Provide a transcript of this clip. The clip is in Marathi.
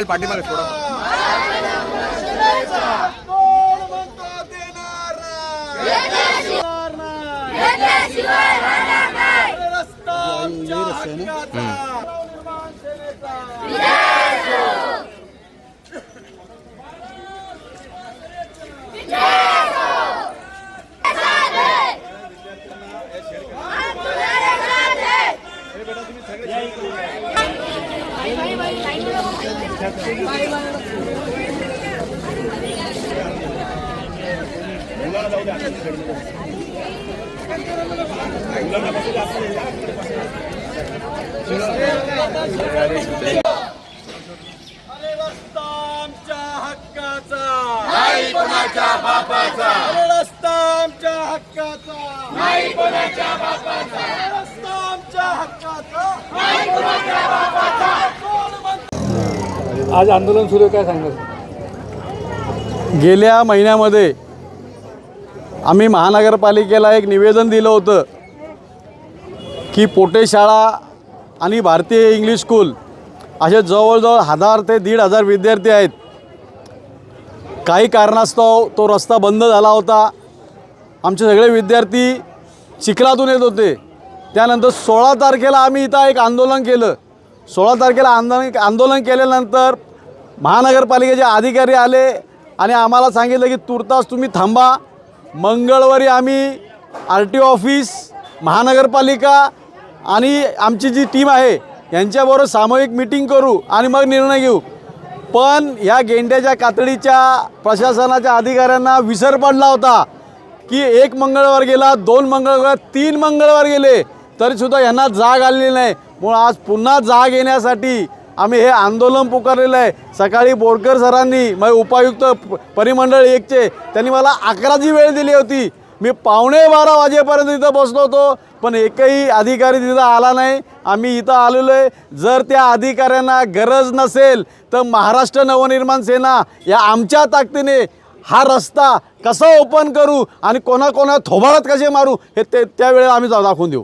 मोबाईल पाठीमागे थोडा कोण म्हणतो देणार नाही? रस्ता आमच्या हक्काचा. निर्माण सेनेचा. अरे रस्ता आमच्या हक्काचा. नाही कोणाच्या बापाचा. अरे रस्ता आमच्या हक्काचा. नाही कोणाच्या बापाचा अरे रस्ता आमच्या हक्काचा नाही कोणाच्या बापाचा कोण म्हणतो आज आंदोलन सुरू आहे काय सांगाल? गेल्या महिन्यामध्ये आम्ही महानगरपालिकेला एक निवेदन दिलं होतं की पोटे शाळा आणि भारतीय इंग्लिश स्कूल असे जवळजवळ हजार ते दीड हजार विद्यार्थी आहेत. काही कारणास्तव तो रस्ता बंद झाला होता. आमचे सगळे विद्यार्थी चिखलातून येत होते. त्यानंतर सोळा तारखेला आम्ही इथं एक आंदोलन केलं. सोळा तारखेला आंदोलन आंदोलन केल्यानंतर महानगरपालिकेचे अधिकारी आले आणि आम्हाला सांगितलं की तुर्तास तुम्ही थांबा. मंगळवारी आम्ही आर टी ऑफिस महानगरपालिका आणि आमची जी टीम आहे यांच्याबरोबर सामूहिक मिटिंग करू आणि मग निर्णय घेऊ. पण ह्या गेंड्याच्या कातडीच्या प्रशासनाच्या अधिकाऱ्यांना विसर पडला होता की एक मंगळवार गेला दोन मंगळवार तीन मंगळवार गेले. तरीसुद्धा यांना जाग आलेली नाही. म्हणून आज पुन्हा जाग येण्यासाठी आम्ही हे आंदोलन पुकारलेलं आहे. सकाळी बोरकर सरांनी मग उपायुक्त प- परिमंडळ एकचे त्यांनी मला अकराची वेळ दिली होती. मी पावणे बारा वाजेपर्यंत इथं बसलो होतो पण एकही अधिकारी तिथं आला नाही. आम्ही इथं आलेलो आहे. जर त्या अधिकाऱ्यांना गरज नसेल तर महाराष्ट्र नवनिर्माण सेना या आमच्या ताकदीने हा रस्ता कसा ओपन करू आणि कोणाकोणा थोबाडात कसे मारू हे ते त्यावेळेला आम्ही जा- दाखवून देऊ.